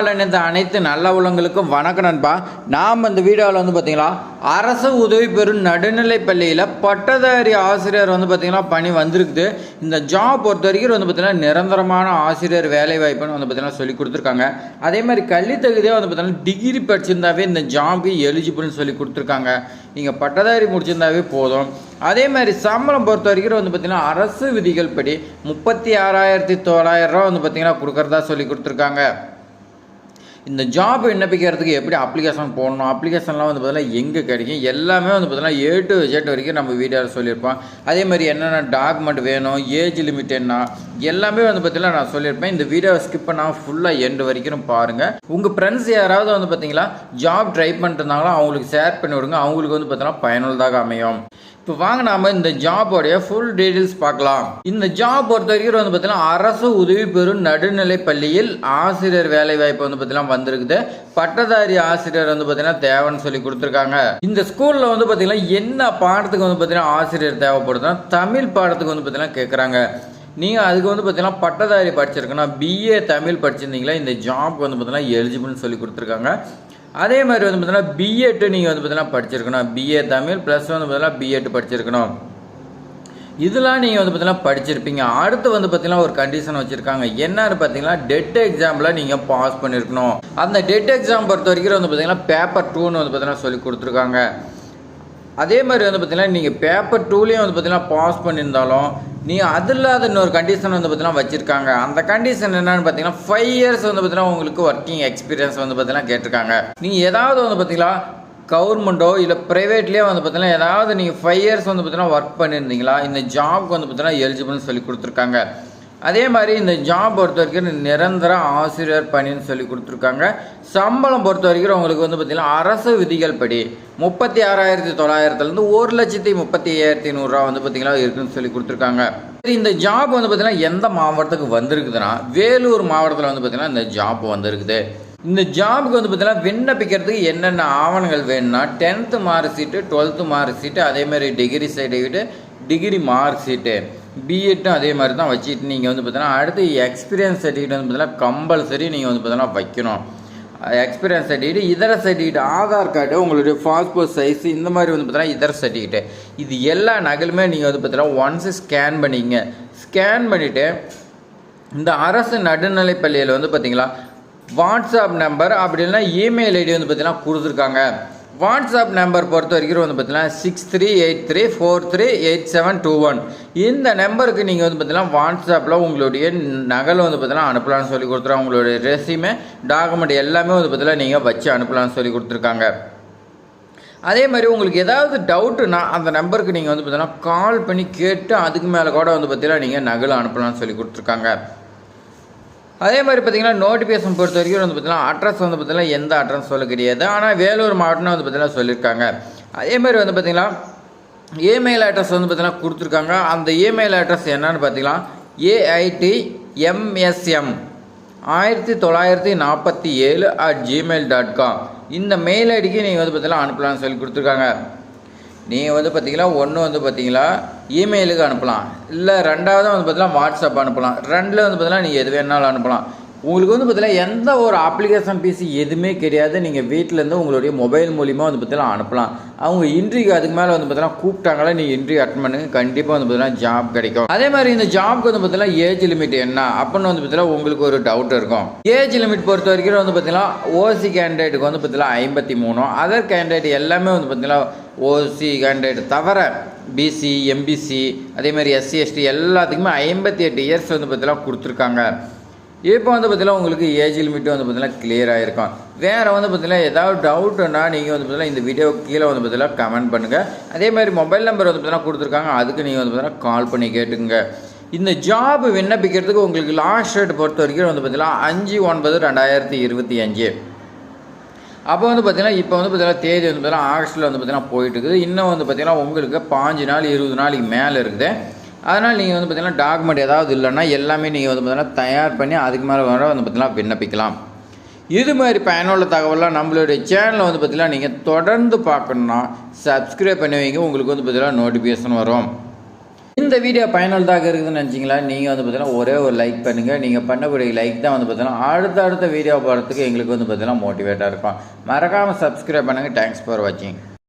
அனைத்து நல்ல உள்ளங்களுக்கும் வணக்கம் நண்பா. நாம் இந்த வீடியோவில் வந்து பார்த்தீங்களா அரசு உதவி பெறும் நடுநிலை பள்ளியில் பட்டதாரி ஆசிரியர் வந்து பார்த்திங்கன்னா பணி வந்திருக்குது. இந்த ஜாப் பொறுத்த வரைக்கும் வந்து பார்த்திங்கன்னா நிரந்தரமான ஆசிரியர் வேலை வாய்ப்புன்னு வந்து பார்த்திங்கன்னா சொல்லி கொடுத்துருக்காங்க. அதே மாதிரி கல்வி தகுதியாக வந்து பார்த்திங்கன்னா டிகிரி படிச்சிருந்தாவே இந்த ஜாப்க்கு எலிஜிபிள்னு சொல்லி கொடுத்துருக்காங்க. நீங்கள் பட்டதாரி முடிச்சிருந்தாவே போதும். அதே மாதிரி சம்பளம் பொறுத்த வரைக்கும் வந்து பார்த்தீங்கன்னா அரசு விதிகள் படி முப்பத்தி ஆறாயிரத்தி தொள்ளாயிரம் ரூபா வந்து பார்த்திங்கன்னா கொடுக்குறதா சொல்லி கொடுத்துருக்காங்க. இந்த ஜாப் விண்ணப்பிக்கிறதுக்கு எப்படி அப்ளிகேஷன் போடணும்? அப்ளிகேஷன்லாம் வந்து பார்த்தீங்கன்னா எங்கே கிடைக்கும்? எல்லாமே வந்து பார்த்தீங்கன்னா ஏ டு ஜெட் வரைக்கும் நம்ம வீடியோவில் சொல்லியிருப்போம். அதே மாதிரி என்னென்ன டாக்குமெண்ட் வேணும்? ஏஜ் லிமிட் என்ன? எல்லாமே வந்து பார்த்தீங்கன்னா நான் சொல்லியிருப்பேன். இந்த வீடியோவை ஸ்கிப் பண்ணாமல் ஃபுல்லாக எண்டு வரைக்கும் பாருங்கள் உங்கள் ஃப்ரெண்ட்ஸ் யாராவது வந்து பார்த்தீங்களா ஜாப் ட்ரை பண்ணிருந்தாங்களோ அவங்களுக்கு ஷேர் பண்ணி விடுங்க. அவங்களுக்கு வந்து பார்த்தீங்கன்னா பயனுள்ளதாக அமையும். இப்போ வாங்க நாம இந்த ஜாபோடைய ஃபுல் டீடைல்ஸ் பார்க்கலாம். இந்த ஜாப் பொறுத்த வரைக்கும் வந்து பார்த்தீங்கன்னா அரசு உதவி பெறும் நடுநிலை பள்ளியில் ஆசிரியர் வேலை வாய்ப்பு வந்து பார்த்தீங்கன்னா வந்திருக்குது. பட்டதாரி ஆசிரியர் வந்து பார்த்தீங்கன்னா தேவைன்னு சொல்லி கொடுத்துருக்காங்க. இந்த ஸ்கூலில் வந்து பார்த்தீங்கன்னா என்ன பாடத்துக்கு வந்து பார்த்தீங்கன்னா ஆசிரியர் தேவைப்படுதுன்னா தமிழ் பாடத்துக்கு வந்து பார்த்தீங்கன்னா கேட்குறாங்க நீங்கள் அதுக்கு வந்து பார்த்தீங்கன்னா பட்டதாரி படிச்சிருக்கணும் பிஏ தமிழ் படிச்சிருந்தீங்களா இந்த ஜாப்க்கு வந்து பார்த்தீங்கன்னா எலிஜிபிள்னு சொல்லி கொடுத்துருக்காங்க அதே மாதிரி வந்து பார்த்தீங்கன்னா பிஎட்டு நீங்கள் வந்து பார்த்தீங்கன்னா படிச்சிருக்கணும் பிஏ தமிழ் ப்ளஸ் வந்து பார்த்தீங்கன்னா பிஎட் படிச்சிருக்கணும் இதெல்லாம் நீங்கள் வந்து பார்த்தீங்கன்னா படிச்சிருப்பீங்க அடுத்து வந்து பார்த்தீங்கன்னா ஒரு கண்டிஷன் வச்சுருக்காங்க என்னன்னு பார்த்தீங்கன்னா டெட் எக்ஸாமில் நீங்கள் பாஸ் பண்ணியிருக்கணும் அந்த டெட் எக்ஸாம் பொறுத்த வரைக்கும் வந்து பார்த்தீங்கன்னா பேப்பர் டூன்னு வந்து பார்த்தீங்கன்னா சொல்லி கொடுத்துருக்காங்க அதே மாதிரி வந்து பார்த்தீங்கன்னா நீங்கள் பேப்பர் டூலேயும் வந்து பார்த்தீங்கன்னா பாஸ் பண்ணியிருந்தாலும் நீங்கள் அது இல்லாத இன்னொரு கண்டிஷன் வந்து பார்த்தீங்கன்னா வச்சுருக்காங்க. அந்த கண்டிஷன் என்னென்னு பார்த்தீங்கன்னா ஃபைவ் இயர்ஸ் வந்து பார்த்தீங்கன்னா உங்களுக்கு ஒர்க்கிங் எக்ஸ்பீரியன்ஸ் வந்து பார்த்தீங்கன்னா கேட்டிருக்காங்க. நீங்கள் ஏதாவது வந்து பார்த்தீங்களா கவர்மெண்ட்டோ இல்லை ப்ரைவேட்லேயே வந்து பார்த்தீங்கன்னா ஏதாவது நீங்கள் ஃபைவ் இயர்ஸ் வந்து பார்த்தீங்கன்னா ஒர்க் பண்ணியிருந்தீங்களா இந்த ஜாப்க்கு வந்து பார்த்தீங்கன்னா எலிஜிபிள்னு சொல்லி கொடுத்துருக்காங்க. அதே மாதிரி இந்த ஜாப் பொறுத்த வரைக்கும் நிரந்தர ஆசிரியர் பணின்னு சொல்லி கொடுத்துருக்காங்க. சம்பளம் பொறுத்த வரைக்கும் உங்களுக்கு வந்து பார்த்தீங்கன்னா அரசு விதிகள் படி முப்பத்தி ஆறாயிரத்தி தொள்ளாயிரத்துலேருந்து ஒரு லட்சத்தி முப்பத்தி ஐயாயிரத்தி நூறுரூவா வந்து பார்த்திங்கன்னா இருக்குன்னு சொல்லி கொடுத்துருக்காங்க. சரி, இந்த ஜாப் வந்து பார்த்திங்கன்னா எந்த மாவட்டத்துக்கு வந்திருக்குதுன்னா வேலூர் மாவட்டத்தில் வந்து பார்த்தீங்கன்னா இந்த ஜாப் வந்திருக்குது. இந்த ஜாபுக்கு வந்து பார்த்தீங்கன்னா விண்ணப்பிக்கிறதுக்கு என்னென்ன ஆவணங்கள் வேணும்னா tenth mark sheet twelfth mark sheet அதேமாதிரி degree certificate degree mark sheet பிஎட்டும் அதே மாதிரி தான் வச்சுட்டு நீங்கள் வந்து பார்த்தீங்கன்னா அடுத்து எக்ஸ்பீரியன்ஸ் சர்டிஃபிகேட் வந்து பார்த்தீங்கன்னா கம்பல்சரி நீங்கள் வந்து பார்த்தீங்கன்னா வைக்கணும். எக்ஸ்பீரியன்ஸ் சர்டிஃபிகேட் இதர சர்டிஃபிகேட் ஆதார் கார்டு உங்களுடைய பாஸ்போர்ட் சைஸ் இந்த மாதிரி வந்து பார்த்தீங்கன்னா இதர சர்டிஃபிகேட்டு இது எல்லா நகலுமே நீங்கள் வந்து பார்த்தீங்கன்னா ஒன்ஸு ஸ்கேன் பண்ணிங்க. ஸ்கேன் பண்ணிவிட்டு இந்த அரசு நடுநிலைப் பள்ளியில் வந்து பார்த்தீங்களா வாட்ஸ்அப் நம்பர் அப்படி இல்லைன்னா இமெயில் ஐடி வந்து பார்த்தீங்கன்னா கொடுத்துருக்காங்க. வாட்ஸ்அப் நம்பர் பொறுத்த வரைக்கும் வந்து பார்த்தீங்கன்னா six three eight three four three eight seven two one இந்த நம்பருக்கு நீங்கள் வந்து பார்த்தீங்கன்னா வாட்ஸ்அப்பில் உங்களுடைய நகல் வந்து பார்த்தீங்கன்னா அனுப்பலாம்னு சொல்லி கொடுத்துருவோம் உங்களுடைய ரெசியூமே டாக்குமெண்ட் எல்லாமே வந்து பார்த்தீங்கன்னா நீங்கள் வச்சு அனுப்பலாம்னு சொல்லி கொடுத்துருக்காங்க. அதே மாதிரி உங்களுக்கு ஏதாவது டவுட்டுனா அந்த நம்பருக்கு நீங்கள் வந்து பார்த்தீங்கன்னா கால் பண்ணி கேட்டு அதுக்கு மேலே கூட வந்து பார்த்தீங்கன்னா நீங்கள் நகல் அனுப்பலாம்னு சொல்லி கொடுத்துருக்காங்க. அதே மாதிரி பார்த்தீங்கன்னா நோட்டிஃபிகேஷன் பொறுத்த வரைக்கும் வந்து பார்த்திங்கன்னா அட்ரஸ் வந்து பார்த்திங்கன்னா எந்த அட்ரஸ் சொல்ல கிடையாது. ஆனால் வேலூர் மாவட்டம் வந்து பார்த்திங்கன்னா சொல்லியிருக்காங்க. அதே மாதிரி வந்து பார்த்தீங்கன்னா இமெயில் அட்ரஸ் வந்து பார்த்திங்கன்னா கொடுத்துருக்காங்க. அந்த இமெயில் அட்ரஸ் என்னன்னு பார்த்தீங்கன்னா ஏஐடி எம்எஸ்எம் ஆயிரத்தி தொள்ளாயிரத்தி நாற்பத்தி ஏழு அட் ஜிமெயில் டாட் காம் இந்த மெயில் ஐடிக்கு நீங்கள் வந்து பார்த்தீங்கன்னா அனுப்பலாம்னு சொல்லி கொடுத்துருக்காங்க. நீங்கள் வந்து பார்த்தீங்கன்னா ஒன்று வந்து பார்த்தீங்களா இமெயிலுக்கு அனுப்பலாம் இல்லை ரெண்டாவது வந்து பார்த்தீங்கன்னா வாட்ஸ்அப் அனுப்பலாம் ரெண்டில் வந்து பார்த்தீங்கன்னா நீங்கள் எது வேணாலும் அனுப்பலாம் உங்களுக்கு வந்து பார்த்தீங்கன்னா எந்த ஒரு அப்ளிகேஷன் பீஸ் எதுவுமே கிடையாது நீங்கள் வீட்டிலேருந்து உங்களுடைய மொபைல் மூலிமா வந்து பார்த்தீங்கன்னா அனுப்பலாம் அவங்க இன்ட்ரிக்கு அதுக்கு மேலே வந்து பார்த்தீங்கன்னா கூப்பிட்டாங்களே நீங்கள் இன்ட்ரி அட்டன் பண்ணுங்க கண்டிப்பாக வந்து பார்த்தீங்கன்னா ஜாப் கிடைக்கும் அதே மாதிரி இந்த ஜாப்க்கு வந்து பார்த்தீங்கன்னா ஏஜ் லிமிட் என்ன அப்படின்னு வந்து பார்த்தீங்கன்னா உங்களுக்கு ஒரு டவுட் இருக்கும் ஏஜ் லிமிட் பொறுத்த வரைக்கும் வந்து பார்த்தீங்கன்னா ஓசி கேண்டிடேட்டுக்கு வந்து பார்த்தீங்கன்னா ஐம்பத்தி மூணும் அதர் கேண்டிடேட் எல்லாமே வந்து பார்த்தீங்கன்னா ஓசி கேண்டிடேட் தவிர பிசி எம்பிசி அதே மாதிரி எஸ்சி எஸ்டி எல்லாத்துக்குமே ஐம்பத்தி எட்டு இயர்ஸ் வந்து பார்த்தீங்கன்னா கொடுத்துருக்காங்க. இப்போ வந்து பார்த்தீங்கன்னா உங்களுக்கு ஏஜ் லிமிட்டும் வந்து பார்த்தீங்கன்னா கிளியர் ஆகிருக்கும் வேறு வந்து பார்த்தீங்கன்னா ஏதாவது டவுட்டுன்னா நீங்கள் வந்து பார்த்தீங்கன்னா இந்த வீடியோ கீழே வந்து பார்த்தீங்கன்னா கமெண்ட் பண்ணுங்கள் அதே மாதிரி மொபைல் நம்பர் வந்து பார்த்தீங்கன்னா கொடுத்துருக்காங்க. அதுக்கு நீங்கள் வந்து பார்த்தீங்கன்னா கால் பண்ணி கேட்டுங்க இந்த ஜாப் விண்ணப்பிக்கிறதுக்கு உங்களுக்கு லாஸ்ட் டேட் பொறுத்த வரைக்கும் வந்து பார்த்தீங்கன்னா அஞ்சு ஒன்பது ரெண்டாயிரத்தி இருபத்தி அஞ்சு. அப்போ வந்து பார்த்தீங்கன்னா இப்போ வந்து பார்த்தீங்கன்னா தேதி வந்து பார்த்தீங்கன்னா ஆகஸ்ட்டில் வந்து பார்த்தீங்கன்னா போயிட்டு இருக்குது இன்னும் வந்து பார்த்தீங்கன்னா உங்களுக்கு பாஞ்சு நாள் இருபது நாளைக்கு மேலே இருக்குது. அதனால் நீங்கள் வந்து பார்த்தீங்கன்னா டாக்குமெண்ட் ஏதாவது இல்லைன்னா எல்லாமே நீங்கள் வந்து பார்த்தீங்கன்னா தயார் பண்ணி அதுக்கு மேலே வர வந்து பார்த்தீங்கன்னா விண்ணப்பிக்கலாம். இது மாதிரி பயனுள்ள தகவலாம் நம்மளுடைய சேனலை வந்து பார்த்தீங்கன்னா நீங்கள் தொடர்ந்து பார்க்கணுன்னா சப்ஸ்கிரைப் பண்ணி வைங்க. உங்களுக்கு வந்து பார்த்தீங்கன்னா நோட்டிஃபிகேஷன் வரும். இந்த வீடியோ பயனுள்ளதாக இருக்குதுன்னு நினச்சிங்களா? நீங்கள் வந்து பார்த்தீங்கன்னா ஒரே ஒரு லைக் பண்ணுங்கள் நீங்கள் பண்ணக்கூடிய லைக் தான் வந்து பார்த்தீங்கன்னா அடுத்த அடுத்த வீடியோ போகிறதுக்கு எங்களுக்கு வந்து பார்த்தீங்கன்னா மோட்டிவேட்டாக இருக்கும். மறக்காமல் சப்ஸ்கிரைப் பண்ணுங்கள் தேங்க்ஸ் ஃபார் வாட்சிங்